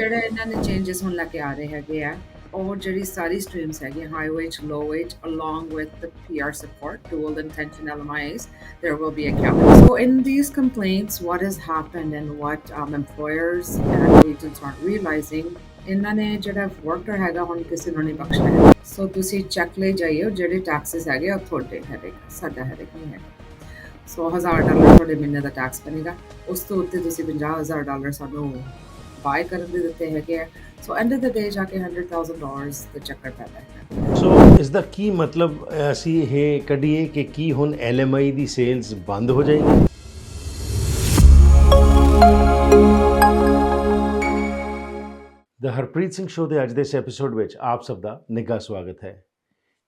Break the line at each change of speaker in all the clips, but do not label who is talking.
ਜਿਹੜਾ ਇਹਨਾਂ ਨੇ ਚੇਂਜਸ ਹੋਣ ਲੱਗੇ ਆ ਰਹੇ ਹੈਗੇ ਆ ਔਰ ਜਿਹੜੀ ਸਾਰੀ ਸਟ੍ਰੀਮਸ ਹੈਗੀ high wage low wage along with the PR support tool and tension LMIs there will be a cap so in these complaints what has happened and what um, employers and agents aren't realizing ਇਹਨਾਂ ਨੇ ਜਿਹੜਾ worker ਹੈਗਾ ਹੁਣ ਕਿਸੇ ਨੂੰ ਨਹੀਂ ਬਖਸ਼ਣਾ ਸੋ ਤੁਸੀਂ check ਲੈ ਜਾਈਓ ਜਿਹੜੇ ਟੈਕਸਸ ਹੈਗੇ ਉਹ ਤੁਹਾਡੇ ਹੈਗੇ ਸਾਡਾ ਹੈਗੇ ਨਹੀਂ ਹੈਗਾ ਸੋ 1000 ਡਾਲਰ ਤੁਹਾਡੇ ਮਹੀਨੇ ਦਾ ਟੈਕਸ ਬਣੇਗਾ ਉਸ ਤੋਂ ਉੱਤੇ ਤੁਸੀਂ 50000 ਡਾਲਰ ਸਾਨੂੰ ਬਾਈ ਕਰਨ ਦੇ ਦਿੱਤੇ ਹੈਗੇ ਆ। ਸੋ ਐਂਡ ਆਫ ਦ ਡੇ ਜਾ ਕੇ 100000 ਡਾਲਰਸ ਦਾ ਚੱਕਰ ਪੈਦਾ ਹੈ।
ਸੋ ਇਸ ਦਾ ਕੀ ਮਤਲਬ ਅਸੀਂ ਇਹ ਕੱਢੀਏ ਕਿ ਕੀ ਹੁਣ ਐਲਐਮਆਈ ਦੀ ਸੇਲਸ ਬੰਦ ਹੋ ਜਾਏਗੀ? ਦਾ ਹਰਪ੍ਰੀਤ ਸਿੰਘ ਸ਼ੋਅ ਦੇ ਅੱਜ ਦੇ ਇਸ ਐਪੀਸੋਡ ਵਿੱਚ ਆਪ ਸਭ ਦਾ ਨਿੱਘਾ ਸਵਾਗਤ ਹੈ।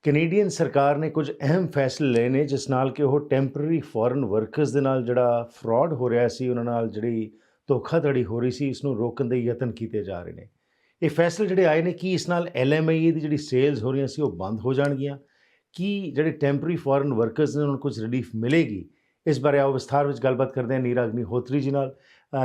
ਕੈਨੇਡੀਅਨ ਸਰਕਾਰ ਨੇ ਕੁਝ ਅਹਿਮ ਫੈਸਲੇ ਲਏ ਨੇ, ਜਿਸ ਨਾਲ ਕਿ ਉਹ ਟੈਂਪਰੇਰੀ ਫੋਰਨ ਵਰਕਰਸ ਦੇ ਨਾਲ ਜਿਹੜਾ ਫਰਾਡ ਹੋ ਰਿਹਾ ਸੀ, ਉਹਨਾਂ ਨਾਲ ਜਿਹੜੀ ਧੋਖਾਧੜੀ ਹੋ ਰਹੀ ਸੀ ਇਸ ਨੂੰ ਰੋਕਣ ਦੇ ਯਤਨ ਕੀਤੇ ਜਾ ਰਹੇ ਨੇ। ਇਹ ਫੈਸਲੇ ਜਿਹੜੇ ਆਏ ਨੇ, ਕੀ ਇਸ ਨਾਲ ਐਲਐਮਆਈ ਦੀ ਜਿਹੜੀ ਸੇਲਸ ਹੋ ਰਹੀਆਂ ਸੀ, ਉਹ ਬੰਦ ਹੋ ਜਾਣਗੀਆਂ? ਕੀ ਜਿਹੜੇ ਟੈਂਪਰੇਰੀ ਫੋਰਨ ਵਰਕਰਸ ਨੇ, ਉਹਨਾਂ ਨੂੰ ਕੁਝ ਰਿਲੀਫ ਮਿਲੇਗੀ? ਇਸ ਬਾਰੇ ਆਓ, ਵਿਸਥਾਰ ਵਿੱਚ ਗੱਲਬਾਤ ਕਰਦੇ ਹਾਂ ਨੀਰਾ ਅਗਨੀਹੋਤਰੀ ਜੀ ਨਾਲ।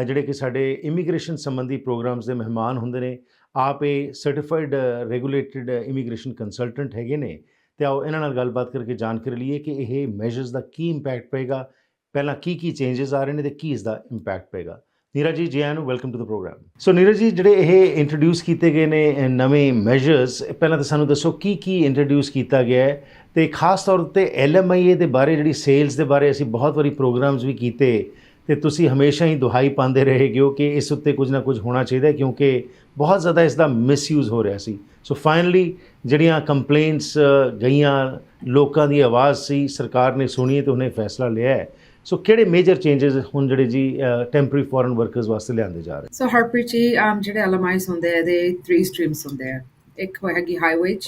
ਜਿਹੜੇ ਕਿ ਸਾਡੇ ਇਮੀਗ੍ਰੇਸ਼ਨ ਸੰਬੰਧੀ ਪ੍ਰੋਗਰਾਮਸ ਦੇ ਮਹਿਮਾਨ ਹੁੰਦੇ ਨੇ, ਆਪ ਇਹ ਸਰਟੀਫਾਈਡ ਰੈਗੂਲੇਟਡ ਇਮੀਗ੍ਰੇਸ਼ਨ ਕੰਸਲਟੈਂਟ ਹੈਗੇ ਨੇ। ਤੇ ਆਓ, ਇਹਨਾਂ ਨਾਲ ਗੱਲਬਾਤ ਕਰਕੇ ਜਾਣਕਾਰੀ ਲਈਏ ਕਿ ਇਹ ਮੈਜਰਸ ਦਾ ਕੀ ਇੰਪੈਕਟ ਪਏਗਾ, ਪਹਿਲਾਂ ਕੀ ਕੀ ਚੇਂਜਸ ਆ ਰਹੇ ਨੇ ਤੇ ਕੀ ਇਸ ਦਾ ਇੰਪੈਕਟ ਪਏਗਾ। ਨੀਰਜ ਜੀ ਜੀ ਆਇਆਂ ਨੂੰ welcome to the program so Neeraj ji, ਜਿਹੜੇ ਇਹ ਇੰਟਰੋਡਿਊਸ ਕੀਤੇ ਗਏ ਨੇ ਨਵੇਂ ਮੈਜਰਸ ਪਹਿਲਾਂ ਤਾਂ ਸਾਨੂੰ ਦੱਸੋ ਕੀ ਕੀ ਇੰਟਰੋਡਿਊਸ ਕੀਤਾ ਗਿਆ ਹੈ ਤੇ ਖਾਸ ਤੌਰ ਤੇ ਐਲਐਮਆਈਏ ਦੇ ਬਾਰੇ, ਜਿਹੜੀ ਸੇਲਸ ਦੇ ਬਾਰੇ ਅਸੀਂ ਬਹੁਤ ਵਾਰੀ ਪ੍ਰੋਗਰਾਮਸ ਵੀ ਕੀਤੇ ਤੇ ਤੁਸੀਂ ਹਮੇਸ਼ਾ ਹੀ ਦੁਹਾਈ ਪਾਉਂਦੇ ਰਹੇਗੇ ਹੋ ਕਿ ਇਸ ਉੱਤੇ ਕੁਝ ਨਾ ਕੁਝ ਹੋਣਾ ਚਾਹੀਦਾ ਕਿਉਂਕਿ ਬਹੁਤ ਜ਼ਿਆਦਾ ਇਸ ਦਾ ਮਿਸਯੂਜ਼ ਹੋ ਰਿਹਾ ਸੀ। ਸੋ ਫਾਈਨਲੀ ਜਿਹੜੀਆਂ ਕੰਪਲੇਂਟਸ ਗਈਆਂ ਲੋਕਾਂ ਦੀ ਆਵਾਜ਼ ਸੀ, ਸਰਕਾਰ ਨੇ ਸੁਣੀ ਤੇ ਉਹਨੇ ਫੈਸਲਾ ਲਿਆ ਹੈ। ਸੋ ਕਿਹੜੇ ਮੇਜਰ ਚੇਂਜਸ ਹੁਣ ਜਿਹੜੇ ਜੀ ਟੈਂਪਰੇਰੀ ਫੋਰਨ ਵਰਕਰਸ ਵਾਸਤੇ ਲਿਆਂਦੇ ਜਾ ਰਹੇ
ਸੋ ਹਰਪ੍ਰੀਤ ਜੀ um, ਜਿਹੜੇ LMIs ਹੁੰਦੇ ਆ ਦੇ 3 ਸਟਰੀਮਸ ਹੁੰਦੇ ਆ ਇੱਕ ਹੈਗੀ high wage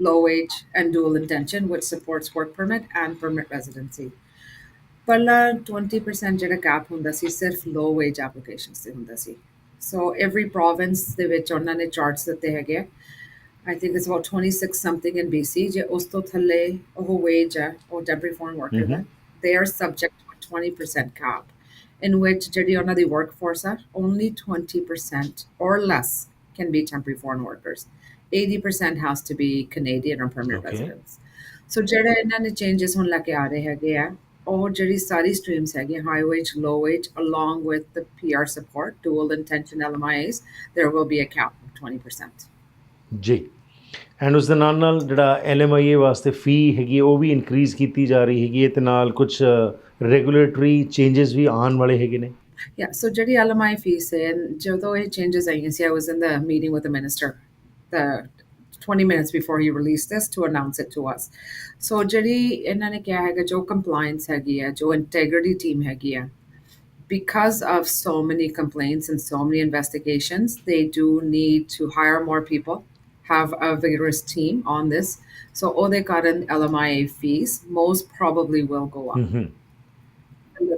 low wage and dual intention which supports work permit and permit residency ਪਹਿਲਾਂ 20% ਜਿਹੜਾ ਕੈਪ ਹੁੰਦਾ ਸੀ ਸਿਰਫ low wage applications ਤੇ ਹੁੰਦਾ ਸੀ so every province ਦੇ ਵਿੱਚ ਉਹਨਾਂ ਨੇ ਚਾਰਟਸ ਦਿੱਤੇ ਹੈਗੇ I think it's about 26 something in BC ਜੇ ਉਸ ਤੋਂ ਥੱਲੇ ਉਹ wage ਹੈ ਉਹ temporary foreign worker ਦਾ they are subject to a 20% cap in which ਜਿਹੜੀ ਉਹਨਾਂ ਦੀ workforce ਹੈ only 20% or less can be temporary foreign workers 80% has to be Canadian or permanent
Okay.
residents so ਜਿਹੜੇ ਇਹਨਾਂ ਨੇ changes ਹੁਣ ਲੈ ਕੇ ਆ ਰਹੇ ਹੈਗੇ ਆ ਉਹ ਜਿਹੜੀ ਸਾਰੀ ਸਟਰੀਮਸ ਹੈਗੀਆਂ high wage low wage along with the PR support dual intention LMIAs there will be a cap of 20%
ਜੀ ਐਂਡ ਉਸ ਦੇ ਨਾਲ ਨਾਲ ਜਿਹੜਾ ਐਲਐਮਆਈਏ ਵਾਸਤੇ ਫੀ ਹੈਗੀ ਹੈ, ਉਹ ਵੀ ਇਨਕਰੀਜ਼ ਕੀਤੀ ਜਾ ਰਹੀ ਹੈਗੀ ਹੈ ਤੇ ਨਾਲ ਕੁਝ ਰੈਗੂਲੇਟਰੀ ਚੇਂਜਸ ਵੀ ਆਉਣ ਵਾਲੇ ਹੈਗੇ ਨੇ
Yeah, so ਜਿਹੜੀ LMI fees ਹੈ ਜਦੋਂ ਇਹ changes ਆਈਆਂ ਸੀ I was in the meeting with the minister the 20 minutes before he released this to announce it to us. So ਜਿਹੜੀ ਇਹਨਾਂ ਨੇ ਕਿਹਾ ਹੈਗਾ ਜੋ compliance ਹੈਗੀ ਹੈ ਜੋ integrity team ਹੈਗੀ ਹੈ because of so many complaints and so many investigations, they do need to hire more people, have a vigorous team on this. So all they got in LMIA fees most probably will go up.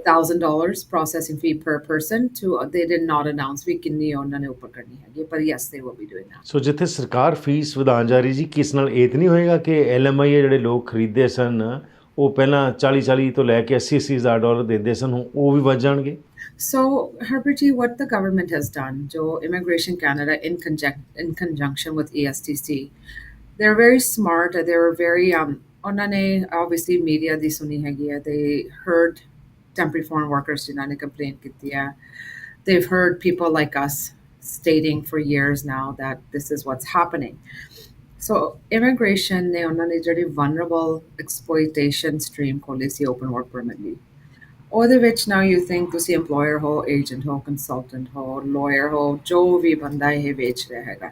thousand dollars processing fee per person to they did not announce we ਕਿੰਨੀ ਉਹਨਾਂ ਨੇ ਉੱਪਰ ਕਰਨੀ ਹੈਗੀ ਪਰ yes they will be doing that
ਸੋ ਜਿੱਥੇ ਸਰਕਾਰ fees ਵਧਾਉਣ ਜਾ ਰਹੀ ਜੀ ਕਿਸ ਨਾਲ ਇਹ ਨਹੀਂ ਹੋਏਗਾ ਕਿ ਐਲਐਮਆਈਏ ਜਿਹੜੇ ਲੋਕ ਖਰੀਦਦੇ ਸਨ ਉਹ ਪਹਿਲਾਂ 40 40 ਤੋਂ ਲੈ ਕੇ 80 80 ਹਜ਼ਾਰ ਡਾਲਰ ਦਿੰਦੇ ਸਨ ਉਹ ਵੀ ਵੱਧ ਜਾਣਗੇ
So, Harpreeti, what the government has done, Joe, Immigration Canada, in, conjunc- in conjunction with ESTC, they're very smart. They were very, um, onane, obviously, media di They heard temporary foreign workers jinane complain kiti hai. Uh, they've heard people like us stating for years now that this is what's happening. So immigration ne onna a vulnerable exploitation stream ko open work permit ਲਈ ਉਹਦੇ ਵਿੱਚ now you think ਤੁਸੀਂ employer ਹੋ agent ਹੋ consultant ਹੋ lawyer ਹੋ ਜੋ ਵੀ ਬੰਦਾ ਇਹ ਵੇਚ ਰਿਹਾ ਹੈਗਾ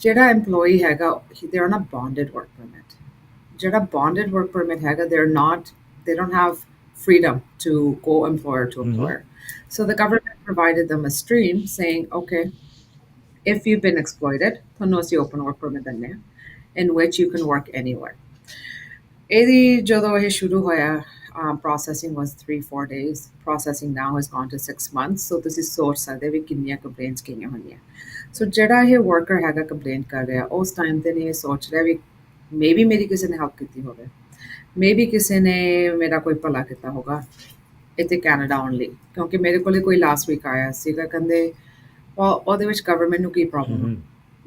ਜਿਹੜਾ employee ਹੈਗਾ they're on a bonded work permit ਜਿਹੜਾ bonded work permit ਹੈਗਾ they're not they don't have freedom to go employer to
Mhm.
employer so the government provided them a stream saying okay if you've been exploited, ਤੁਹਾਨੂੰ ਅਸੀਂ open work permit ਦਿੰਦੇ ਹਾਂ in which you can work anywhere. ਇਹਦੀ ਜਦੋਂ ਇਹ ਸ਼ੁਰੂ ਹੋਇਆ um, processing was 3-4 days. Processing now has gone to 6 months. So ਤੁਸੀਂ ਸੋਚ ਸਕਦੇ ਵੀ ਕਿੰਨੀਆਂ complaints ਕਿੰਨੀਆਂ ਹੋਣੀਆਂ. So ਜਿਹੜਾ ਇਹ worker ਹੈਗਾ complaint ਕਰ ਰਿਹਾ ਉਸ time ਤੇ ਨਹੀਂ ਇਹ ਸੋਚ ਰਿਹਾ ਵੀ maybe ਮੇਰੀ ਕਿਸੇ ਨੇ help ਕੀਤੀ ਹੋਵੇ. Maybe ਕਿਸੇ ਨੇ ਮੇਰਾ ਕੋਈ ਭਲਾ ਕੀਤਾ ਹੋਗਾ ਇੱਥੇ ਕੈਨੇਡਾ ਆਉਣ ਲਈ ਕਿਉਂਕਿ ਮੇਰੇ ਕੋਲੇ ਕੋਈ ਲਾਸਟ ਵੀਕ ਆਇਆ ਸੀਗਾ ਕਹਿੰਦੇ ਉਹਦੇ ਵਿੱਚ ਗਵਰਨਮੈਂਟ ਨੂੰ ਕੀ ਪ੍ਰੋਬਲਮ
ਹੂੰ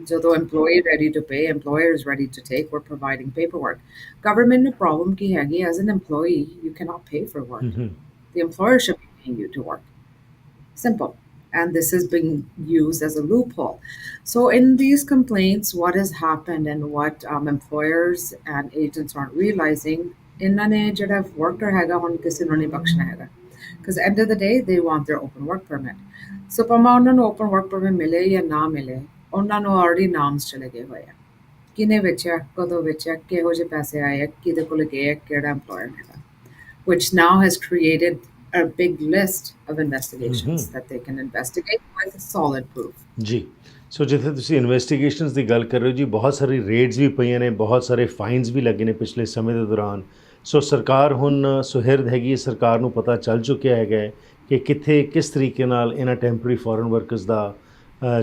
ਜਦੋਂ employee ready to pay employer is ready to take we're providing paperwork government ਨੂੰ problem ਕੀ ਹੈਗੀ as an employee you cannot pay for work
ਹੂੰ
the employer should be paying you to work simple and this is being used as a loophole so in these complaints what has happened and what um, employers and agents aren't realizing ਇਹਨਾਂ ਨੇ ਜਿਹੜਾ worker ਹੈਗਾ ਹੁਣ ਕਿਸੇ ਨੂੰ ਨਹੀਂ ਬਖਸ਼ਣਾ ਹੈਗਾ because end of the day they want their open work permit so ਭਾਵੇਂ ਉਹਨਾਂ ਨੂੰ open work permit ਮਿਲੇ ਜਾਂ ਨਾ ਮਿਲੇ ਉਹਨਾਂ ਨੂੰ already ਨਾਮਸ ਚਲੇ ਗਏ ਹੋਏ ਆ। ਕਿਨੇ ਵੇਚਿਆ ਕਦੋਂ ਵੇਚਿਆ ਕਿਹੋ ਜਿਹੇ ਪੈਸੇ ਆਏ ਆ ਕਿਹਦੇ ਕੋਲ ਗਏ ਆ ਕਿਹੜਾ employer ਹੈਗਾ which now has created a big list of investigations that they can investigate with solid proof.
ਜੀ। ਸੋ ਜਿੱਥੇ ਤੁਸੀਂ ਇਨਵੈਸਟੀਗੇਸ਼ਨਸ ਦੀ ਗੱਲ ਕਰ ਰਹੇ ਹੋ ਜੀ ਬਹੁਤ ਸਾਰੀ ਰੇਡਸ ਵੀ ਪਈਆਂ ਨੇ ਬਹੁਤ ਸਾਰੇ ਫਾਈਨਸ ਵੀ ਲੱਗੇ ਨੇ ਪਿਛਲੇ ਸਮੇਂ ਦੇ ਦੌਰਾਨ। ਸੋ ਸਰਕਾਰ ਹੁਣ ਸੁਹਿਰਦ ਹੈਗੀ ਸਰਕਾਰ ਨੂੰ ਪਤਾ ਚੱਲ ਚੁੱਕਿਆ ਹੈਗਾ ਕਿ ਕਿੱਥੇ ਕਿਸ ਤਰੀਕੇ ਨਾਲ ਇਹਨਾਂ ਟੈਂਪਰੇਰੀ ਫੋਰਨ ਵਰਕਰਸ ਦਾ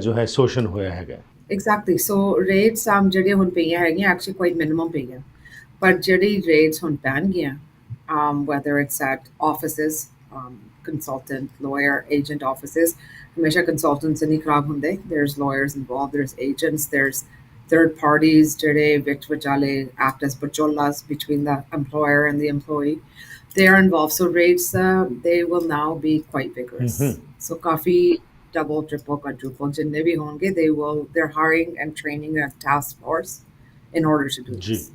ਜੋ ਹੈ ਸ਼ੋਸ਼ਣ ਹੋਇਆ ਹੈਗਾ ਹੈ।
Exactly. So rates um ਜਿਹੜੇ ਹੁਣ ਪਈਆਂ ਹੈਗੀਆਂ actually quite minimum ਪਈਆਂ ਪਰ ਜਿਹੜੀ rates ਹੁਣ ਪੈਣ ਗਈਆਂ um whether it's at offices um consultant lawyer agent offices ਹਮੇਸ਼ਾ consultants ਨਹੀਂ ਖਰਾਬ ਹੁੰਦੇ there's lawyers involved there's agents there's third parties ਜਿਹੜੇ ਵਿੱਚ ਵਿਚਾਲੇ act as pacholas between the employer and the employee they are involved so rates uh, they will now be quite vigorous
Mhm.
so coffee double, triple, quadruple, ਜਿੰਨੇ ਵੀ ਹੋਣਗੇ they will they're hiring and training a task force in order to do
ਜੀ
this.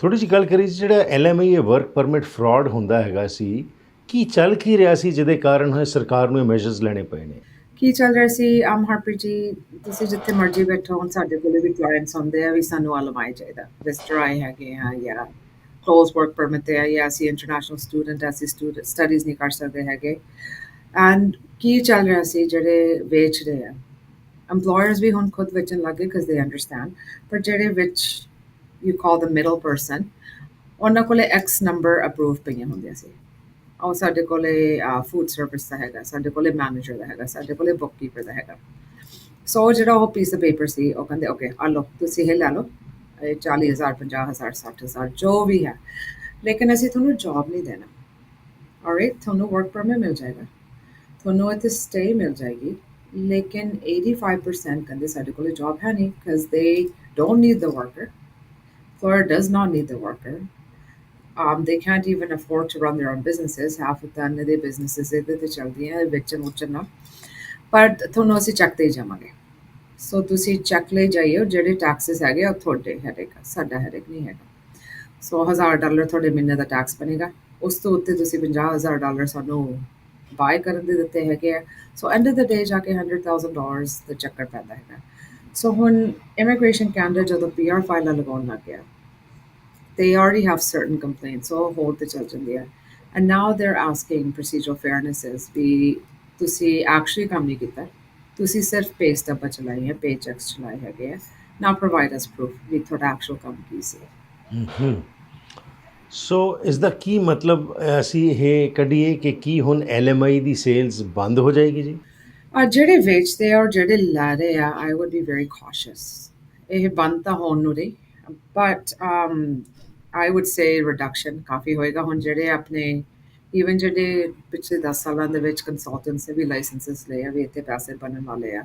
ਥੋੜੀ ਜਿਹੀ ਗੱਲ ਕਰੀ ਜਿਹੜਾ LMI work permit fraud ਹੁੰਦਾ ਹੈਗਾ ਸੀ ਕੀ ਚੱਲ ਕੀ ਰਿਹਾ ਸੀ ਜਿਹਦੇ ਕਾਰਨ ਹੋਏ ਸਰਕਾਰ ਨੂੰ ਮੈਜਰਸ ਲੈਣੇ ਪਏ ਨੇ?
ਕੀ ਚੱਲ ਰਿਹਾ ਸੀ? ਆਮ ਹਰਪ੍ਰੀਤ ਜੀ ਤੁਸੀਂ ਜਿੱਥੇ ਮਰਜ਼ੀ ਬੈਠੋ ਹੁਣ ਸਾਡੇ ਕੋਲੇ ਵੀ ਕਲਾਇੰਟਸ ਹੁੰਦੇ ਆ ਵੀ ਸਾਨੂੰ ਅਲਮਾਈ ਚਾਹੀਦਾ। ਆਏ ਹੈਗੇ ਆ ਜਾਂ ਕਲੋਜ਼ ਵਰਕ ਪਰਮਿਟ ਤੇ ਆ ਜਾਂ ਅਸੀਂ ਇੰਟਰਨੈਸ਼ਨਲ ਸਟੂਡੈਂਟ ਅਸੀਂ ਸਟੂਡੈਂਟ ਸਟੱਡੀਜ਼ ਨਹੀਂ ਕਰ ਸਕਦੇ ਹੈਗੇ। ਐਂਡ ਕੀ ਚੱਲ ਰਿਹਾ ਸੀ ਜਿਹੜੇ ਵੇਚ ਰਹੇ ਆ? Employers ਵੀ ਹੁਣ ਖੁਦ ਵੇਚਣ ਲੱਗੇ because ਦੇ ਅੰਡਰਸਟੈਂਡ ਪਰ ਜਿਹੜੇ ਵਿੱਚ you call the middle person ਉਹਨਾਂ ਕੋਲੇ ਐਕਸ ਨੰਬਰ ਅਪਰੂਵ ਪਈਆਂ ਹੁੰਦੀਆਂ ਸੀ। ਉਹ ਸਾਡੇ ਕੋਲੇ ਫੂਡ ਸਰਵਿਸ ਦਾ ਹੈਗਾ, ਸਾਡੇ ਕੋਲੇ ਮੈਨੇਜਰ ਦਾ ਹੈਗਾ, ਸਾਡੇ ਕੋਲੇ ਬੁੱਕਕੀਪਰ ਦਾ ਹੈਗਾ। ਸੋ ਜਿਹੜਾ ਉਹ ਪੀਸ ਆਫ ਪੇਪਰ ਸੀ, ਉਹ ਕਹਿੰਦੇ ਓਕੇ ਆ ਲਓ, ਤੁਸੀਂ ਇਹ ਲੈ ਲਓ, ਇਹ 40000 50000 60000 ਜੋ ਵੀ ਹੈ। ਲੇਕਿਨ ਅਸੀਂ ਤੁਹਾਨੂੰ ਜੌਬ ਨਹੀਂ ਦੇਣਾ। ਆਲਰਾਈਟ ਤੁਹਾਨੂੰ ਵਰਕ ਪਰਮਿਟ ਮਿਲ ਜਾਏਗਾ। ਤੁਹਾਨੂੰ ਇੱਥੇ ਸਟੇ ਮਿਲ ਜਾਏਗੀ। ਲੇਕਿਨ 85% ਕਹਿੰਦੇ ਸਾਡੇ ਕੋਲ ਜੌਬ ਹੈ ਨਹੀਂ because they don't need the worker Florida does not need the worker um, they can't even afford to run their own businesses half of them ਦੇ businesses ਇਹਦੇ ਤੇ ਚੱਲਦੀਆਂ ਵੇਚਣ ਵੁਚਣ ਨਾਲ ਪਰ ਤੁਹਾਨੂੰ ਅਸੀਂ ਚੱਕ ਤੇ ਹੀ ਜਾਵਾਂਗੇ। ਸੋ ਤੁਸੀਂ ਚੱਕ ਲੈ ਜਾਈਓ ਜਿਹੜੇ ਟੈਕਸਸ ਹੈਗੇ ਉਹ ਤੁਹਾਡੇ ਹੈਡੇਕ ਸਾਡਾ ਹੈਰੇਕ ਨਹੀਂ ਹੈਗਾ। ਸੋ 1000 ਡਾਲਰ ਤੁਹਾਡੇ ਮਹੀਨੇ ਦਾ ਟੈਕਸ ਬਣੇਗਾ। ਉਸ ਤੋਂ ਉੱਤੇ ਤੁਸੀਂ 50000 ਡਾਲਰ ਸਾਨੂੰ ਬਾਏ ਕਰਨ ਦੇ ਦਿੱਤੇ ਹੈਗੇ ਆ ਸੋ ਐਂਡ ਆਫ ਦ ਡੇ ਜਾ ਕੇ 100000 ਡਾਲਰਸ ਦਾ ਚੱਕਰ ਪੈਂਦਾ ਹੈਗਾ ਸੋ ਹੁਣ ਇਮੀਗ੍ਰੇਸ਼ਨ ਕੈਨੇਡਾ ਜਦੋਂ ਪੀਆਰ ਫਾਈਲਾਂ ਲਗਾਉਣ ਲੱਗ ਗਿਆ they already have certain complaints so hold the children there and now they're asking procedural fairness is ਵੀ ਤੁਸੀਂ ਐਕਚੁਅਲੀ ਕੰਮ ਨਹੀਂ ਕੀਤਾ ਤੁਸੀਂ ਸਿਰਫ ਪੇ ਸਟੱਪ ਚਲਾਈ ਹੈ ਪੇ ਚੈਕਸ ਚਲਾਏ ਹੈਗੇ ਆ ਨਾ ਪ੍ਰੋਵਾਈਡ ਅਸ ਪ੍ਰੂਫ ਵੀ ਤੁਹਾਡਾ ਐਕਚੁਅਲ ਕੰਮ ਕੀ ਸੀ ਹੂੰ
ਸੋ ਇਸ ਦਾ ਕੀ ਮਤਲਬ ਅਸੀਂ ਇਹ ਕੱਢੀਏ ਕਿ ਕੀ ਹੁਣ ਐਲਐਮਆਈ ਦੀ ਸੇਲਸ ਬੰਦ ਹੋ ਜਾਏਗੀ ਜੀ
ਜਿਹੜੇ ਵੇਚਦੇ ਆ ਔਰ ਜਿਹੜੇ ਲੈ ਰਹੇ ਆ I would be very cautious. ਇਹ ਬੰਦ ਤਾਂ ਹੋਣ ਨੂੰ ਨਹੀਂ but um I would say reduction ਕਾਫੀ ਹੋਏਗਾ ਹੁਣ ਜਿਹੜੇ ਆਪਣੇ ਈਵਨ ਜਿਹੜੇ ਪਿਛਲੇ 10 ਸਾਲਾਂ ਦੇ ਵਿੱਚ ਕੰਸਲਟੈਂਟਸ ਵੀ ਲਾਇਸੈਂਸਸ ਲਏ ਆ ਵੀ ਇੱਥੇ ਪੈਸੇ ਬਣਨ ਵਾਲੇ ਆ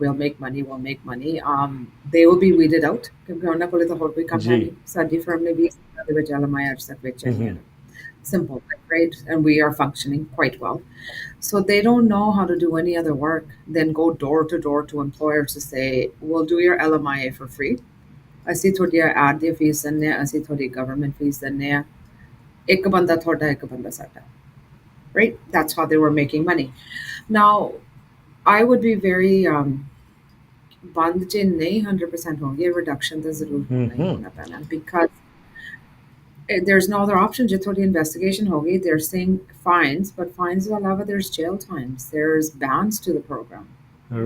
we'll make money we'll make money um they will be weeded out ਕਿਉਂਕਿ ਉਹਨਾਂ ਕੋਲੇ ਤਾਂ ਹੋਰ ਕੋਈ ਕੰਮ ਹੈ
ਜੀ।
ਨਹੀਂ ਸਾਡੀ ਫਰਮ ਨੇ ਵੀ ਇਸ ਤਰ੍ਹਾਂ ਦੇ ਵਿੱਚ ਐਲਐਮਆਈ ਅੱਜ ਤੱਕ ਵੇਚਿਆ ਨਹੀਂ ਹੈ
ਹਮਮ।
simple, right? And we are functioning quite well. So they don't know how to do any other work than go door to door to employers to say, we'll do your LMIA for free. ਅਸੀਂ ਤੁਹਾਡੀਆਂ ad ਦੀ fees ਦਿੰਦੇ ਹਾਂ ਅਸੀਂ ਤੁਹਾਡੀ government fees ਦਿੰਦੇ ਹਾਂ ਇੱਕ ਬੰਦਾ ਤੁਹਾਡਾ ਇੱਕ ਬੰਦਾ ਸਾਡਾ right that's how they were making money now I would be very um ਬੰਦ ਜੇ ਨਹੀਂ 100% ਹੋਣਗੇ reduction ਤਾਂ ਜ਼ਰੂਰ ਹੋਣਾ ਪੈਣਾ because eh, there's no other option ਜੇ ਤੁਹਾਡੀ ਇਨਵੈਸਟੀਗੇਸ਼ਨ ਹੋ ਗਈ they're saying fines but fines ਤੋਂ ਇਲਾਵਾ there's jail times there's bans to the program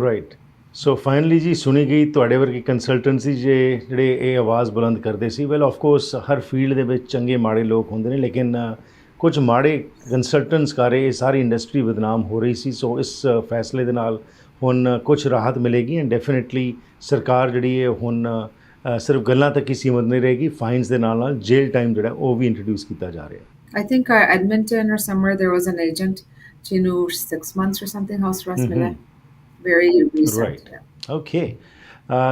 right so finally ਜੀ ਸੁਣੀ ਗਈ ਤੁਹਾਡੇ ਵਰਗੇ ਕੰਸਲਟੈਂਸੀ ਜੇ ਜਿਹੜੇ ਇਹ ਆਵਾਜ਼ ਬੁਲੰਦ ਕਰਦੇ ਸੀ ਵੈਲ ਆਫ ਕੋਰਸ ਹਰ ਫੀਲਡ ਦੇ ਵਿੱਚ ਚੰਗੇ ਮਾੜੇ ਲੋਕ ਹੁੰਦੇ ਨੇ ਲੇਕਿਨ ਕੁਝ ਮਾੜੇ ਕੰਸਲਟੈਂਟਸ ਕਾਰੇ ਇਹ ਸਾਰੀ ਇੰਡਸਟਰੀ ਬਦਨਾਮ ਹੋ ਰਹੀ ਸੀ ਸੋ ਇਸ ਫੈਸਲੇ ਦੇ ਨਾਲ ਹੁਣ ਕੁਝ ਰਾਹਤ ਮਿਲੇਗੀ ਐਂਡ ਡੈਫੀਨਿਟਲੀ ਸਰਕਾਰ ਜਿਹੜੀ ਹੈ ਹੁਣ ਸਿਰਫ ਗੱਲਾਂ ਤੱਕ ਹੀ ਸੀਮਤ ਨਹੀਂ ਰਹੇਗੀ ਫਾਈਨਸ ਦੇ ਨਾਲ ਨਾਲ ਜੇਲ ਟਾਈਮ ਜਿਹੜਾ ਉਹ ਵੀ ਇੰਟਰੋਡਿਊਸ ਕੀਤਾ ਜਾ ਰਿਹਾ
think uh, Edmonton or somewhere there was an agent ਜਿਹਨੂੰ 6 months or something house arrest ਮਿਲਿਆ
hmm.
very recent
Right.
yeah.
Okay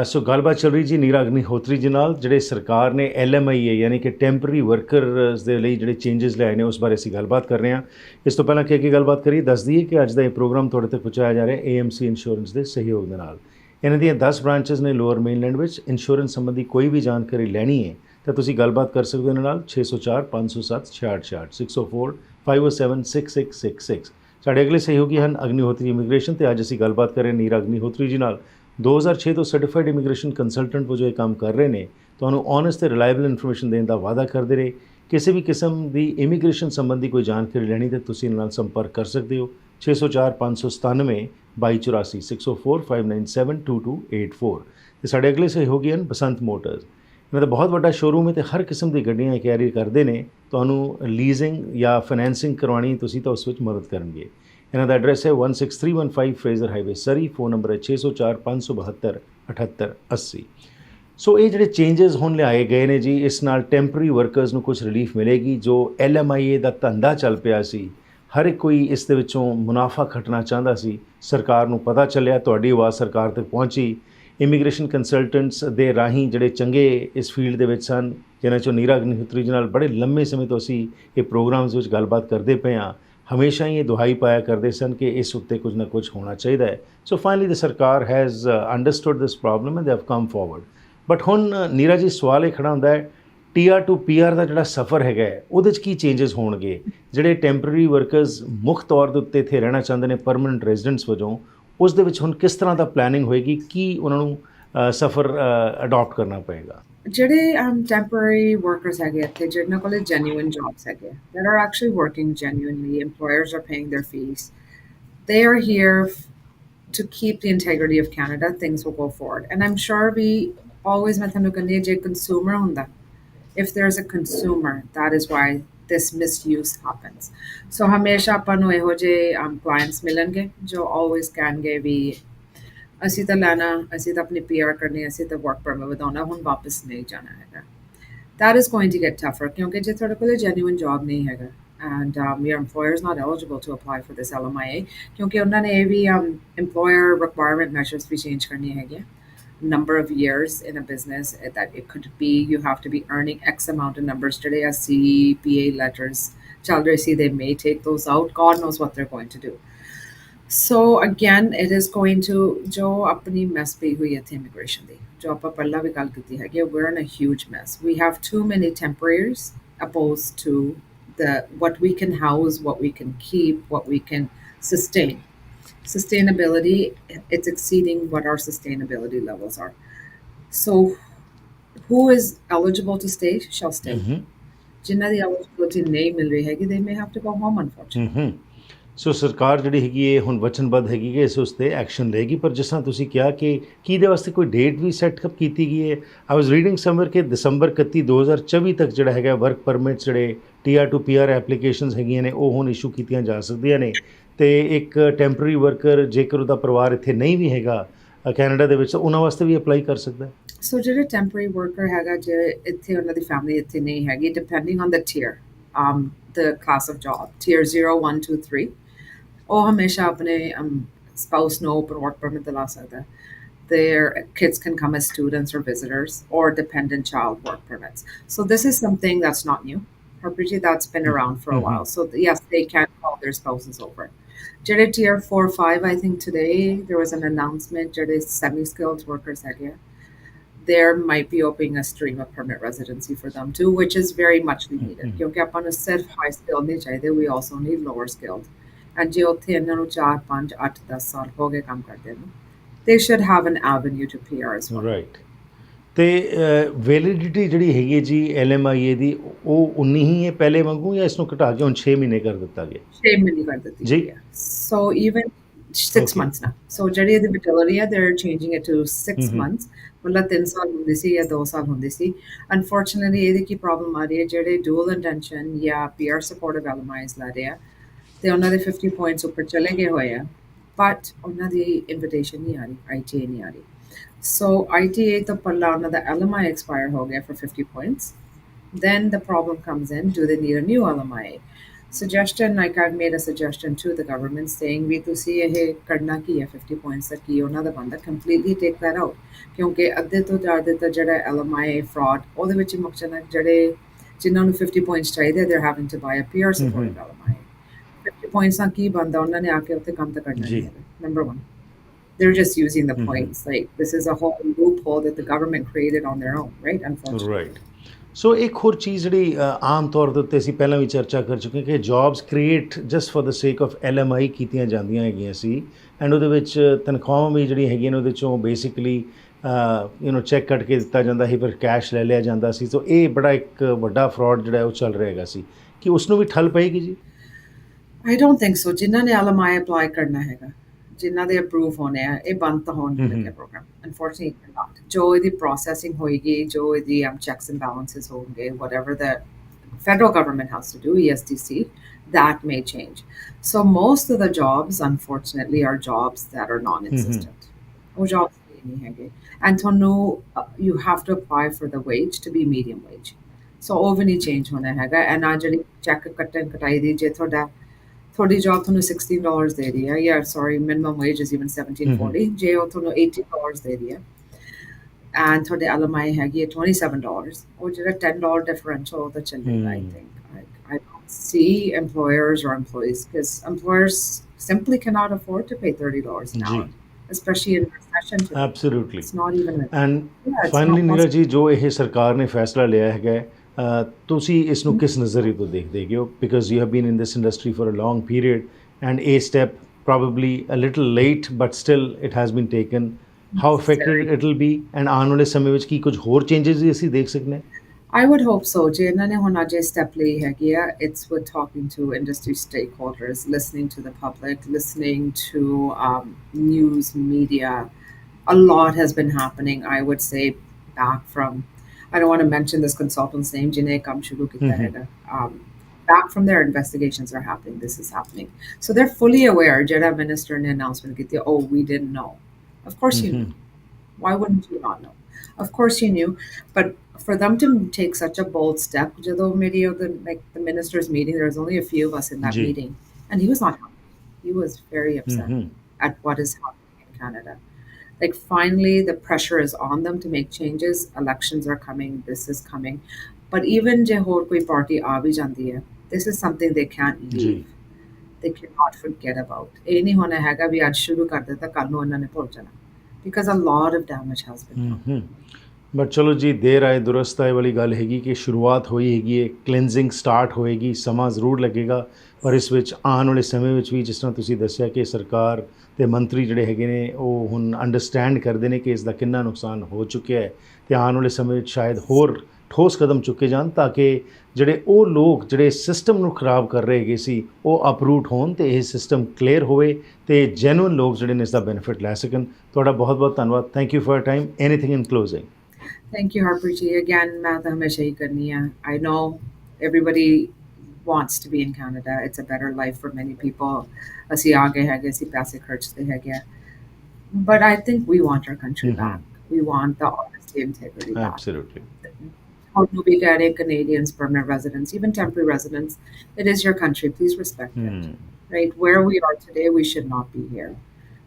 so ਗੱਲਬਾਤ ਚੱਲ ਰਹੀ ਜੀ ਨੀਰਾ ਅਗਨੀਹੋਤਰੀ ਜੀ ਨਾਲ, ਜਿਹੜੇ ਸਰਕਾਰ ਨੇ ਐਲਐਮਆਈਏ ਯਾਨੀ ਕਿ ਟੈਂਪਰਰੀ ਵਰਕਰਸ ਦੇ ਲਈ ਜਿਹੜੇ ਚੇਂਜਸ ਲਿਆਏ ਨੇ, ਉਸ ਬਾਰੇ ਅਸੀਂ ਗੱਲਬਾਤ ਕਰ ਰਹੇ ਹਾਂ। ਇਸ ਤੋਂ ਪਹਿਲਾਂ ਕਿ ਕੀ ਗੱਲਬਾਤ ਕਰੀਏ, ਦੱਸ ਦਈਏ ਕਿ ਅੱਜ ਦਾ ਇਹ ਪ੍ਰੋਗਰਾਮ ਤੁਹਾਡੇ ਤੱਕ ਪਹੁੰਚਾਇਆ ਜਾ ਰਿਹਾ ਹੈ ਏਐਮਸੀ ਇੰਸ਼ੋਰੈਂਸ ਦੇ ਸਹਿਯੋਗ ਦੇ ਨਾਲ। ਇਹਨਾਂ ਦੀਆਂ 10 ਬ੍ਰਾਂਚਸ ਨੇ ਲੋਅਰ ਮੇਨਲੈਂਡ ਵਿੱਚ ਇੰਸ਼ੋਰੈਂਸ ਸੰਬੰਧੀ ਕੋਈ ਵੀ ਜਾਣਕਾਰੀ ਲੈਣੀ ਹੈ, ਤਾਂ ਤੁਸੀਂ ਗੱਲਬਾਤ ਕਰ ਸਕਦੇ ਹੋ ਇਹਨਾਂ ਨਾਲ 604 507 6666 604 507 6666 ਸਾਡੇ ਅਗਲੇ ਸਹਿਯੋਗੀ ਹਨ ਅਗਨੀਹੋਤਰੀ ਇਮੀਗ੍ਰੇਸ਼ਨ ਤੇ ਅੱਜ ਅਸੀਂ ਗੱਲਬਾਤ ਕਰ ਰਹੇ ਹਾਂ ਨੀਰਾ ਅਗਨੀਹੋਤਰੀ ਜੀ ਨਾਲ। 2006 ਤੋਂ ਸਰਟੀਫਾਈਡ ਇਮੀਗ੍ਰੇਸ਼ਨ ਕੰਸਲਟੈਂਟ ਵਜੋਂ ਇਹ ਕੰਮ ਕਰ ਰਹੇ ਨੇ, ਤੁਹਾਨੂੰ ਓਨੈਸਟ ਤੇ ਰਿਲਾਇਬਲ ਇਨਫੋਰਮੇਸ਼ਨ ਦੇਣ ਦਾ ਵਾਅਦਾ ਕਰਦੇ ਰਹੇ। ਕਿਸੇ ਵੀ ਕਿਸਮ ਦੀ ਇਮੀਗ੍ਰੇਸ਼ਨ ਸੰਬੰਧੀ ਕੋਈ ਜਾਣਕਾਰੀ ਲੈਣੀ ਤੇ ਤੁਸੀਂ ਇਹਨਾਂ ਨਾਲ ਸੰਪਰਕ ਕਰ ਸਕਦੇ ਹੋ। 604 597 2284 604 597 2284 ਤੇ ਸਾਡੇ ਅਗਲੇ ਸਹਿਯੋਗੀ ਹਨ ਬਸੰਤ ਮੋਟਰਸ ਇਹਨਾਂ ਦਾ ਬਹੁਤ ਵੱਡਾ ਸ਼ੋਰੂਮ ਹੈ ਤੇ ਹਰ ਕਿਸਮ ਦੀ ਗੱਡੀਆਂ ਇਹ ਕੈਰੀ ਕਰਦੇ ਨੇ। ਤੁਹਾਨੂੰ ਲੀਜ਼ਿੰਗ ਜਾਂ ਫਾਈਨੈਂਸਿੰਗ ਕਰਵਾਉਣੀ, ਤੁਸੀਂ ਤਾਂ ਉਸ ਵਿੱਚ ਮਦਦ ਕਰਨਗੇ। ਇਹਨਾਂ ਦਾ ਐਡਰੈਸ ਹੈ 16315 Fraser highway Surrey phone number ਹੈ 604 572 7880 ਸੋ ਇਹ ਜਿਹੜੇ ਚੇਂਜਸ ਹੁਣ ਲਿਆਏ ਗਏ ਨੇ ਜੀ ਇਸ ਨਾਲ ਟੈਂਪਰਰੀ ਵਰਕਰਸ ਨੂੰ ਕੁਝ ਰਿਲੀਫ ਮਿਲੇਗੀ ਜੋ ਐਲਐਮਆਈਏ ਦਾ ਧੰਦਾ ਚੱਲ ਪਿਆ ਸੀ ਹਰ ਇੱਕ ਕੋਈ ਇਸ ਦੇ ਵਿੱਚੋਂ ਮੁਨਾਫਾ ਖੱਟਣਾ ਚਾਹੁੰਦਾ ਸੀ ਸਰਕਾਰ ਨੂੰ ਪਤਾ ਚੱਲਿਆ ਤੁਹਾਡੀ ਆਵਾਜ਼ ਸਰਕਾਰ ਤੱਕ ਪਹੁੰਚੀ ਇਮੀਗ੍ਰੇਸ਼ਨ ਕੰਸਲਟੈਂਟਸ ਦੇ ਰਾਹੀਂ ਜਿਹੜੇ ਚੰਗੇ ਇਸ ਫੀਲਡ ਦੇ ਵਿੱਚ ਸਨ ਜਿਨ੍ਹਾਂ ਚੋਂ ਨੀਰਾ ਅਗਨੀਹੋਤਰੀ ਜੀ ਨਾਲ ਬੜੇ ਲੰਮੇ ਸਮੇਂ ਤੋਂ ਅਸੀਂ ਇਹ ਪ੍ਰੋਗਰਾਮਸ ਵਿੱਚ ਗੱਲਬਾਤ ਕਰਦੇ ਪਏ ਹਾਂ ਹਮੇਸ਼ਾ ਹੀ ਇਹ ਦੁਹਾਈ ਪਾਇਆ ਕਰਦੇ ਸਨ ਕਿ ਇਸ ਉੱਤੇ ਕੁਝ ਨਾ ਕੁਝ ਹੋਣਾ ਚਾਹੀਦਾ ਹੈ। ਸੋ ਫਾਈਨਲੀ ਦ ਸਰਕਾਰ has understood this problem and they have come forward but ਹੁਣ uh, ਨੀਰਾ ਜੀ ਸਵਾਲ ਇਹ ਖੜਾ ਹੁੰਦਾ ਹੈ ਟੀਆਰ ਟੂ ਪੀਆਰ ਦਾ ਜਿਹੜਾ ਸਫ਼ਰ ਹੈਗਾ ਉਹਦੇ 'ਚ ਕੀ ਚੇਂਜਸ ਹੋਣਗੇ? ਜਿਹੜੇ ਟੈਂਪਰੇਰੀ ਵਰਕਰਸ ਮੁੱਖ ਤੌਰ ਦੇ ਉੱਤੇ ਇੱਥੇ ਰਹਿਣਾ ਚਾਹੁੰਦੇ ਨੇ ਪਰਮਨੈਂਟ ਰੈਜ਼ੀਡੈਂਟਸ ਵਜੋਂ, ਉਸ ਦੇ ਵਿੱਚ ਹੁਣ ਕਿਸ ਤਰ੍ਹਾਂ ਦਾ ਪਲੈਨਿੰਗ ਹੋਏਗੀ? ਕੀ ਉਹਨਾਂ ਨੂੰ ਸਫ਼ਰ ਅਡਾਪਟ ਕਰਨਾ ਪਏਗਾ?
ਜਿਹੜੇ um, temporary workers ਹੈਗੇ ਇੱਥੇ ਜਿਹਨਾਂ ਕੋਲ genuine jobs ਹੈਗੇ that are actually working genuinely employers are paying their fees they are here f- to keep the integrity of Canada things will go forward and I'm sure we always ਮੈਂ ਤੁਹਾਨੂੰ ਕਹਿੰਦੀ ਹਾਂ, ਜੇ consumer ਹੁੰਦਾ if there's a consumer that is why this misuse happens so ਹਮੇਸ਼ਾ ਆਪਾਂ ਨੂੰ ਇਹੋ ਜਿਹੇ um, clients ਮਿਲਣਗੇ ਜੋ always ਕਹਿਣਗੇ ਵੀ ਅਸੀਂ ਤਾਂ ਲੈਣਾ ਅਸੀਂ ਤਾਂ ਆਪਣੀ ਪੀਆਰ ਕਰਨੀ ਅਸੀਂ ਤਾਂ ਵਰਕ ਪਰਮਿਟ ਵਧਾਉਣਾ ਹੁਣ ਵਾਪਸ ਨਹੀਂ ਜਾਣਾ ਹੈਗਾ that is going to get tougher ਕਿਉਂਕਿ ਜੇ ਤੁਹਾਡੇ ਕੋਲ genuine job ਨਹੀਂ ਹੈਗਾ and um, your employer is not eligible to apply for this LMIA ਕਿਉਂਕਿ ਉਹਨਾਂ ਨੇ ਇਹ ਵੀ um, employer requirement measures ਵੀ change ਕਰਨੀਆਂ ਹੈਗੀਆਂ number of years in a business eh, that it could be you have to be earning X amount of numbers today as CPA letters ਚੱਲ ਰਹੇ ਸੀ they may take those out God knows what they're going to do so again it is going to ਜੋ ਆਪਣੀ mess ਪਈ ਹੋਈ ਹੈ ਇੱਥੇ immigration ਦੀ ਜੋ ਆਪਾਂ ਪਹਿਲਾਂ ਵੀ ਗੱਲ ਕੀਤੀ ਹੈਗੀ we're in a huge mess we have too many temporaries opposed to the what we can house what we can keep what we can sustain sustainability it's exceeding what our sustainability levels are so who is eligible to stay shall stay ਜਿਨ੍ਹਾਂ ਦੀ eligibility ਨਹੀਂ ਮਿਲ ਰਹੀ ਹੈਗੀ they may have to go home unfortunately
ਹੂੰ ਸੋ ਸਰਕਾਰ ਜਿਹੜੀ ਹੈਗੀ ਹੈ ਹੁਣ ਵਚਨਬੱਧ ਹੈਗੀ ਕਿ ਇਸ ਉਸਤੇ ਐਕਸ਼ਨ ਲਏਗੀ। ਪਰ ਜਿਸ ਤਰ੍ਹਾਂ ਤੁਸੀਂ ਕਿਹਾ ਕਿ ਕੀ ਇਹਦੇ ਵਾਸਤੇ ਕੋਈ ਡੇਟ ਵੀ ਸੈਟ ਅਪ ਕੀਤੀ ਗਈ ਹੈ ਆਈ ਵਾਸ ਰੀਡਿੰਗ ਸਮਵੇਅਰ ਕਿ ਦਸੰਬਰ 31 2024 ਤੱਕ ਜਿਹੜਾ ਹੈਗਾ ਵਰਕ ਪਰਮਿਟ ਜਿਹੜੇ ਟੀਆਰ ਟੂ ਪੀਆਰ ਐਪਲੀਕੇਸ਼ਨਸ ਹੈਗੀਆਂ ਨੇ, ਉਹ ਹੁਣ ਇਸ਼ੂ ਕੀਤੀਆਂ ਜਾ ਸਕਦੀਆਂ ਨੇ। ਤੇ ਇੱਕ ਟੈਂਪਰੇਰੀ ਵਰਕਰ ਜੇਕਰ ਉਹਦਾ ਪਰਿਵਾਰ ਇੱਥੇ ਨਹੀਂ ਵੀ ਹੈਗਾ ਕੈਨੇਡਾ ਦੇ ਵਿੱਚ ਉਹਨਾਂ ਵਾਸਤੇ ਵੀ ਅਪਲਾਈ ਕਰ ਸਕਦਾ
ਸੋ ਜਿਹੜੇ ਟੈਂਪਰੇਰੀ ਵਰਕਰ ਹੈਗਾ, ਜੇ ਇੱਥੇ ਉਹਨਾਂ ਦੀ ਫੈਮਿਲੀ ਇੱਥੇ ਨਹੀਂ ਹੈਗੀ depending on the tier um the class of job, tier 0 1 2 3 ਉਹ ਹਮੇਸ਼ਾ ਆਪਣੇ um, spouse ਨੂੰ open work permit ਦਿਲਾ ਸਕਦਾ ਹੈ their kids can come as students or visitors or dependent child work permits so this is something that's not new Harpreet, that's been around for a
Mhm.
while so yes they can call their spouses over ਜਿਹੜੇ tier 4 5 I think today there was an announcement ਜਿਹੜੇ semi skilled workers ਹੈਗੇ ਆ there might be opening a stream of permanent residency for them too, which is very much needed.
Mhm.
ਕਿਉਂਕਿ ਆਪਾਂ ਨੂੰ ਸਿਰਫ high skilled ਨਹੀਂ ਚਾਹੀਦੇ we also need lower skilled. And ਜੇ ਉੱਥੇ ਇਹਨਾਂ ਨੂੰ 4 5 8 10 ਸਾਲ ਹੋ ਗਏ ਕੰਮ ਕਰਦੇ ਨੂੰ they should have an avenue to PR as well.
Right ਤੇ ਵੈਲਿਡਿਟੀ ਜਿਹੜੀ ਹੈਗੀ ਹੈ ਜੀ ਐਲਐਮਆਈਏ ਦੀ ਉਹ ਉਨੀ ਹੀ ਹੈ ਪਹਿਲੇ ਵਾਂਗੂ ਜਾਂ ਇਸ ਨੂੰ ਘਟਾ ਕੇ ਹੁਣ 6 ਮਹੀਨੇ ਕਰ ਦਿੱਤਾ ਗਿਆ
ਛੇ ਮਹੀਨੇ ਕਰ ਦਿੱਤੀ
ਜੀ।
even six
Okay.
months now. So ਜਿਹੜੀ ਇਹਦੀ fertility ਹੈ they're changing it to 6
Mhm.
months. ਮਤਲਬ 3 ਸਾਲ ਹੁੰਦੀ ਸੀ ਜਾਂ 2 ਸਾਲ ਹੁੰਦੀ ਸੀ ਅਨਫੋਰਚੂਨਟਲੀ ਇਹਦੀ ਕੀ ਪ੍ਰੋਬਲਮ ਆ ਰਹੀ ਹੈ ਜਿਹੜੇ ਡੂਅਲ ਇੰਟੈਂਸ਼ਨ ਜਾਂ ਪੀਆਰ ਸਪੋਰਟਿਵ ਐਲਮਾਈਜ਼ ਲੈ ਰਹੇ ਆ ਤੇ ਉਹਨਾਂ ਦੇ 50 ਪੁਆਇੰਟਸ ਉੱਪਰ ਚਲੇ ਗਏ ਹੋਏ ਆ ਬਟ ਉਹਨਾਂ ਦੀ ਇਨਵੀਟੇਸ਼ਨ ਨਹੀਂ ਆ ਰਹੀ ਆਈਟੀਏ ਨਹੀਂ ਆ ਰਹੀ ਸੋ ਆਈਟੀਏ ਤੋਂ ਪਹਿਲਾਂ ਉਹਨਾਂ ਦਾ ਐਲਐਮਆਈ ਐਕਸਪਾਇਰ ਹੋ ਗਿਆ for 50 points then the problem comes in do they need a new LMIA suggestion like I've made a suggestion to the government saying ਵੀ ਤੁਸੀਂ ਇਹ ਕਰਨਾ ਕੀ ਹੈ 50 points ਦਾ ਕੀ ਉਹਨਾਂ ਦਾ ਬੰਦਾ completely take that out ਕਿਉਂਕਿ ਅੱਧੇ ਤੋਂ ਜ਼ਿਆਦਾ ਤਾਂ ਜਿਹੜਾ LMI fraud ਉਹਦੇ ਵਿੱਚ ਹੀ ਮੁੱਕ ਜਾਣਾ ਜਿਹੜੇ ਜਿਨ੍ਹਾਂ ਨੂੰ 50 points ਚਾਹੀਦੇ they're having to buy a PR supported LMI 50 points on ki banda unna ne aake utte kam
ta
karna hai number 1 they're just using the
mm-hmm.
points like this is a whole loophole that the government created on their own right unfortunately
right ਸੋ ਇੱਕ ਹੋਰ ਚੀਜ਼ ਜਿਹੜੀ ਆਮ ਤੌਰ ਦੇ ਉੱਤੇ ਅਸੀਂ ਪਹਿਲਾਂ ਵੀ ਚਰਚਾ ਕਰ ਚੁੱਕੇ ਕਿ jobs create just for the sake of LMI ਕੀਤੀਆਂ ਜਾਂਦੀਆਂ ਹੈਗੀਆਂ ਸੀ ਐਂਡ ਉਹਦੇ ਵਿੱਚ ਤਨਖਾਹਾਂ ਵੀ ਜਿਹੜੀ ਹੈਗੀਆਂ ਨੇ ਉਹਦੇ ਚੋਂ ਬੇਸਿਕਲੀ ਯੂ نو ਚੈੱਕ ਕੱਟ ਕੇ ਦਿੱਤਾ ਜਾਂਦਾ ਸੀ ਫਿਰ ਕੈਸ਼ ਲੈ ਲਿਆ ਜਾਂਦਾ ਸੀ ਸੋ ਇਹ ਬੜਾ ਇੱਕ ਵੱਡਾ ਫਰਾਡ ਜਿਹੜਾ ਉਹ ਚੱਲ ਰਿਹਾ ਹੈਗਾ ਸੀ ਕਿ ਉਸ ਨੂੰ ਵੀ ਠੱਲ ਪਏਗੀ ਜੀ
I don't think so. ਜਿਨ੍ਹਾਂ ਨੇ LMI ਅਪਲਾਈ ਕਰਨਾ ਹੈਗਾ ਜਿਨ੍ਹਾਂ ਦੇ ਅਪਰੂਵ ਹੋਣੇ ਆ ਇਹ ਬੰਦ ਤਾਂ ਹੋਣ ਨਹੀਂ
ਹਮਮ।
ਲੱਗੇ ਪ੍ਰੋਗਰਾਮ ਅਨਫੋਰਚੂਨਟਲੀ ਨਾਟ ਜੋ ਇਹਦੀ ਪ੍ਰੋਸੈਸਿੰਗ ਹੋਏਗੀ ਜੋ ਇਹਦੀ um, checks and balances ਹੋਣਗੇ whatever the federal government has to do ESDC that may change so most of the jobs unfortunately are jobs that are non-existent ਉਹ jobs ਨਹੀਂ ਹੈਗੇ and ਤੁਹਾਨੂੰ uh, you have to apply for the wage to be medium wage so ਉਹ ਵੀ ਨਹੀਂ change ਹੋਣਾ ਹੈਗਾ and ਆ ਜਿਹੜੀ ਚੈੱਕ ਕੱਟਣ ਕਟਾਈ ਦੀ ਜੇ ਤੁਹਾਡਾ ਤੁਹਾਡੀ ਜੌਬ ਤੁਹਾਨੂੰ 16 ਡਾਲਰਸ ਦੇ ਰਹੀ ਹੈ ਜਾਂ sorry minimum wage is even 1740 ਜੇ ਉਹ ਤੁਹਾਨੂੰ 80 ਡਾਲਰਸ ਦੇ ਰਹੀ ਹੈ ਐਂਡ ਤੁਹਾਡੇ ਐਲਐਮਆਈ ਹੈਗੀ ਹੈ 27 ਡਾਲਰਸ ਉਹ ਜਿਹੜਾ 10 ਡਾਲਰ ਡਿਫਰੈਂਸ਼ੀਅਲ ਉਹ ਤਾਂ ਚੱਲੇਗਾ I
Hmm.
Think I don't see employers or employees because employers simply cannot afford to pay $30 an
ਜੀ
hour, especially in recession. today.
Absolutely
It's not even a
end
yeah, it's
finally
not
Neeraj
possible.
ਜੀ ਜੋ ਇਹ ਸਰਕਾਰ ਨੇ ਤੁਸੀਂ ਇਸ ਨੂੰ ਕਿਸ ਨਜ਼ਰੀਏ ਤੋਂ ਦੇਖਦੇ ਹੋ because you have been in this industry for a long period and ਇਹ step probably a little late but still it has been taken how affected it will be and ਆਉਣ ਵਾਲੇ ਸਮੇਂ ਵਿੱਚ ਕੀ ਕੁਝ ਹੋਰ ਚੇਂਜਸ ਵੀ ਅਸੀਂ ਦੇਖ ਸਕਦੇ ਹਾਂ
I would hope so. ਜੇ ਇਹਨਾਂ ਨੇ ਹੁਣ ਅਜੇ step ਲਈ ਹੈਗੀ ਆ, it's with talking to industry stakeholders, listening to the public, listening to um, news media. A lot has been happening, I would say, back from, I don't want to mention this consultant's name, Jine Kamshuru
Kitareda.
Mm-hmm. Um, back from their investigations are happening. This is happening. So they're fully aware. Jada minister in the announcement, oh, we didn't know. Of course mm-hmm.
you
knew. Mm-hmm. Why wouldn't you not know? Of course you knew. But for them to take such a bold step, Jado Midio, the like the minister's meeting, there was only a few of us in that meeting. And he was not happy. He was very upset
mm-hmm.
at what is happening in Canada Like finally, the pressure is on them to make changes. Elections are coming. This is coming, but even ਜੇ ਹੋਰ ਕੋਈ party ਆ ਵੀ ਜਾਂਦੀ ਹੈ, this is something they can't
ਜੀ
leave. They cannot forget about. ਇਹ ਨਹੀਂ ਹੋਣਾ ਹੈਗਾ ਵੀ ਅੱਜ ਸ਼ੁਰੂ ਕਰ ਦਿੱਤਾ ਕੱਲ ਨੂੰ ਇਹਨਾਂ ਨੇ ਭੁੱਲ ਜਾਣਾ. Because a lot of damage has been done.
ਹੂੰ But ਚਲੋ ਜੀ ਦੇਰ ਆਏ ਦੁਰਸਤ ਆਏ ਵਾਲੀ ਗੱਲ ਹੈਗੀ ਕਿ ਸ਼ੁਰੂਆਤ ਹੋਈ ਹੈਗੀ ਹੈ ਕਲੀਨਜ਼ਿੰਗ ਸਟਾਰਟ ਹੋਏਗੀ ਸਮਾਂ ਜ਼ਰੂਰ ਲੱਗੇਗਾ ਪਰ ਇਸ ਵਿੱਚ ਆਉਣ ਵਾਲੇ ਸਮੇਂ ਵਿੱਚ ਵੀ ਜਿਸ ਤਰ੍ਹਾਂ ਤੁਸੀਂ ਦੱਸਿਆ ਕਿ ਸਰਕਾਰ ਤੇ ਮੰਤਰੀ ਜਿਹੜੇ ਹੈਗੇ ਨੇ ਉਹ ਹੁਣ ਅੰਡਰਸਟੈਂਡ ਕਰਦੇ ਨੇ ਕਿ ਇਸ ਦਾ ਕਿੰਨਾ ਨੁਕਸਾਨ ਹੋ ਚੁੱਕਿਆ ਹੈ ਤੇ ਆਉਣ ਵਾਲੇ ਸਮੇਂ ਵਿੱਚ ਸ਼ਾਇਦ ਹੋਰ ਠੋਸ ਕਦਮ ਚੁੱਕੇ ਜਾਣ ਤਾਂ ਕਿ ਜਿਹੜੇ ਉਹ ਲੋਕ ਜਿਹੜੇ ਸਿਸਟਮ ਨੂੰ ਖਰਾਬ ਕਰ ਰਹੇ ਹੈਗੇ ਸੀ ਉਹ ਅਪਰੂਟ ਹੋਣ ਤੇ ਇਹ ਸਿਸਟਮ ਕਲੀਅਰ ਹੋਵੇ ਤੇ ਜੈਨੂਇਨ ਲੋਕ ਜਿਹੜੇ ਨੇ ਇਸ ਦਾ ਬੈਨੀਫਿਟ ਲੈ ਸਕਣ ਤੁਹਾਡਾ ਬਹੁਤ ਬਹੁਤ ਧੰਨਵਾਦ thank you for time anything in closing
Thank you, Harpreet. Again, मैं तो हमेशा ही करनी है. I know everybody wants to be in Canada. It's a better life for many people. ਅਸੀਂ ਆਗੇ ਹੈਗੇ ਅਸੀਂ ਪੈਸੇ ਖਰਚਦੇ ਹੈਗੇ ਆ. But I think we want our country
Mhm.
back. We want the honesty and integrity back.
Absolutely
How do we get it? Canadians, permanent residents, even temporary residents? It is your country. Please respect it.
ਹੂੰ
Right? Where we are today, we should not be here.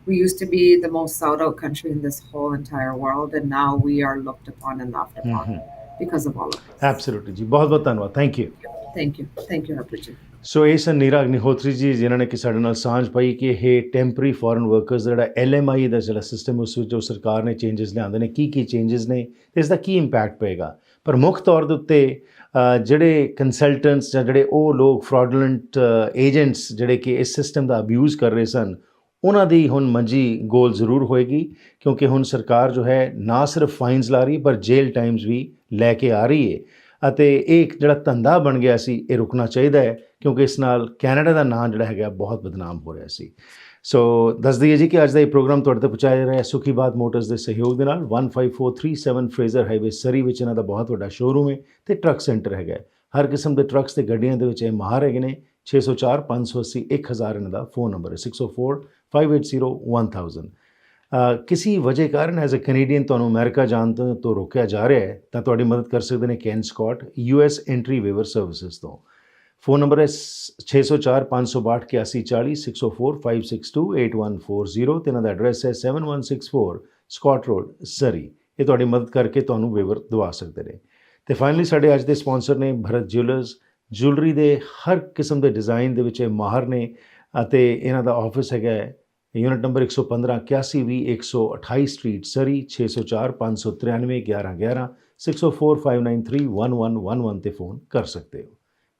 We used to be the most sought out country in this whole entire world, and now we are looked upon and laughed upon
Mhm.
because of all of this.
Absolutely ਜੀ ਬਹੁਤ ਬਹੁਤ ਧੰਨਵਾਦ thank you
Thank you. Thank you, Harpreet.
So ਇਹ ਸਨ ਨੀਰਾ ਅਗਨੀਹੋਤਰੀ ਜੀ ਜਿਨ੍ਹਾਂ ਨੇ ਕਿ ਸਾਡੇ ਨਾਲ ਸਾਂਝ ਪਾਈ ਕਿ ਇਹ ਟੈਂਪਰਰੀ ਫੋਰਨ ਵਰਕਰਸ ਜਿਹੜਾ ਐਲਐਮਆਈ ਦਾ ਜਿਹੜਾ ਸਿਸਟਮ ਉਸ ਵਿੱਚ ਜੋ ਸਰਕਾਰ ਨੇ ਚੇਂਜਸ ਲਿਆਂਦੇ ਨੇ ਕੀ ਕੀ ਚੇਂਜਸ ਨੇ ਤੇ ਇਸ ਦਾ ਕੀ ਇੰਪੈਕਟ ਪਏਗਾ ਪਰ ਮੁੱਖ ਤੌਰ ਦੇ ਉੱਤੇ ਜਿਹੜੇ ਕੰਸਲਟੈਂਟਸ ਜਾਂ ਜਿਹੜੇ ਉਹ ਲੋਕ ਫਰਾਡੂਲੈਂਟ ਏਜੰਟਸ ਜਿਹੜੇ ਕਿ ਇਸ ਸਿਸਟਮ ਦਾ ਅਬਿਊਜ਼ ਕਰ ਰਹੇ ਸਨ ਉਹਨਾਂ ਦੀ ਹੁਣ ਮੰਜੀ ਗੋਲ ਜ਼ਰੂਰ ਹੋਏਗੀ, ਕਿਉਂਕਿ ਹੁਣ ਸਰਕਾਰ ਜੋ ਹੈ ਨਾ ਸਿਰਫ ਫਾਈਨਸ ਲਾ ਰਹੀ, ਪਰ ਜੇਲ੍ਹ ਟਾਈਮਸ ਵੀ ਲੈ ਕੇ ਆ ਰਹੀ ਹੈ ਅਤੇ ਇਹ ਇੱਕ ਜਿਹੜਾ ਧੰਦਾ ਬਣ ਗਿਆ ਸੀ, ਇਹ ਰੁਕਣਾ ਚਾਹੀਦਾ ਹੈ, ਕਿਉਂਕਿ ਇਸ ਨਾਲ ਕੈਨੇਡਾ ਦਾ ਨਾਂ ਜਿਹੜਾ ਹੈਗਾ, ਬਹੁਤ ਬਦਨਾਮ ਹੋ ਰਿਹਾ ਸੀ। ਸੋ ਦੱਸ ਦਈਏ ਜੀ ਕਿ ਅੱਜ ਦਾ ਇਹ ਪ੍ਰੋਗਰਾਮ ਤੁਹਾਡੇ ਤੱਕ ਪਹੁੰਚਾਇਆ ਜਾ ਰਿਹਾ ਹੈ, ਸੁਖੀ ਮੋਟਰਸ ਦੇ ਸਹਿਯੋਗ ਦੇ ਨਾਲ 15437 ਫਰੇਜ਼ਰ ਹਾਈਵੇ ਸਰੀ ਵਿੱਚ ਇਹਨਾਂ ਦਾ ਬਹੁਤ ਵੱਡਾ ਸ਼ੋਰੂਮ ਹੈ ਤੇ ਟਰੱਕ ਸੈਂਟਰ ਹੈਗਾ ਹਰ ਕਿਸਮ ਦੇ ਟਰੱਕਸ ਤੇ ਗੱਡੀਆਂ ਦੇ ਵਿੱਚ ਇਹ ਮਾਹਰ ਹੈਗੇ ਨੇ 604 580 1000 ਇਹਨਾਂ ਦਾ ਫੋਨ ਨੰਬਰ ਹੈ 604 580 1000 ਅ, ਕਿਸੇ ਵਜ੍ਹਾ ਕਾਰਨ ਐਜ਼ ਅ ਕੈਨੇਡੀਅਨ ਤੁਹਾਨੂੰ ਅਮਰੀਕਾ ਜਾਣ ਤੋਂ ਰੋਕਿਆ ਜਾ ਰਿਹਾ ਹੈ ਤਾਂ ਤੁਹਾਡੀ ਮਦਦ ਕਰ ਸਕਦੇ ਨੇ Ken Scott US entry waiver services ਤੋਂ। ਫੋਨ ਨੰਬਰ ਹੈ 604 562 8140 604 562 8140 ਤੇ ਇਹਨਾਂ ਦਾ ਐਡਰੈਸ ਹੈ 7164 ਸਕਾਟ ਰੋਡ ਸਰੀ ਇਹ ਤੁਹਾਡੀ ਮਦਦ ਕਰਕੇ ਤੁਹਾਨੂੰ ਵੇਵਰ ਦਵਾ ਸਕਦੇ ਨੇ। ਤੇ ਫਾਈਨਲੀ ਸਾਡੇ ਅੱਜ ਦੇ ਸਪਾਂਸਰ ਨੇ ਭਰਤ ਜਿਊਲਰਸ ਜੁਐਲਰੀ ਦੇ ਹਰ ਕਿਸਮ ਦੇ ਡਿਜ਼ਾਈਨ ਦੇ ਵਿੱਚ ਇਹ ਮਾਹਰ ਨੇ ਅਤੇ ਇਹਨਾਂ ਦਾ ਆਫਿਸ ਹੈਗਾ ਹੈ ਯੂਨਿਟ ਨੰਬਰ 115 8120 128 ਸਟਰੀਟ ਸਰੀ 604 593 1111 6045931111 ਤੇ ਫੋਨ ਕਰ ਸਕਦੇ ਹੋ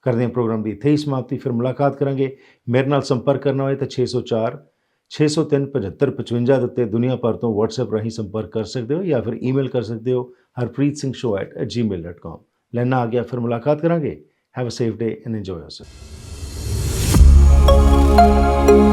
ਕਰਦੇ ਹਾਂ ਪ੍ਰੋਗਰਾਮ ਦੀ ਇੱਥੇ ਹੀ ਸਮਾਪਤੀ ਫਿਰ ਮੁਲਾਕਾਤ ਕਰਾਂਗੇ ਮੇਰੇ ਨਾਲ ਸੰਪਰਕ ਕਰਨਾ ਹੋਏ ਤਾਂ 604 603 7555 ਦੇ ਉੱਤੇ ਦੁਨੀਆ ਭਰ ਤੋਂ WhatsApp ਰਾਹੀਂ ਸੰਪਰਕ ਕਰ ਸਕਦੇ ਹੋ ਜਾਂ ਫਿਰ ਈਮੇਲ ਕਰ ਸਕਦੇ ਹੋ harpreetsingh@gmail.com ਲੈਣਾ ਆ ਗਿਆ ਫਿਰ ਮੁਲਾਕਾਤ ਕਰਾਂਗੇ have a safe day and enjoy yourself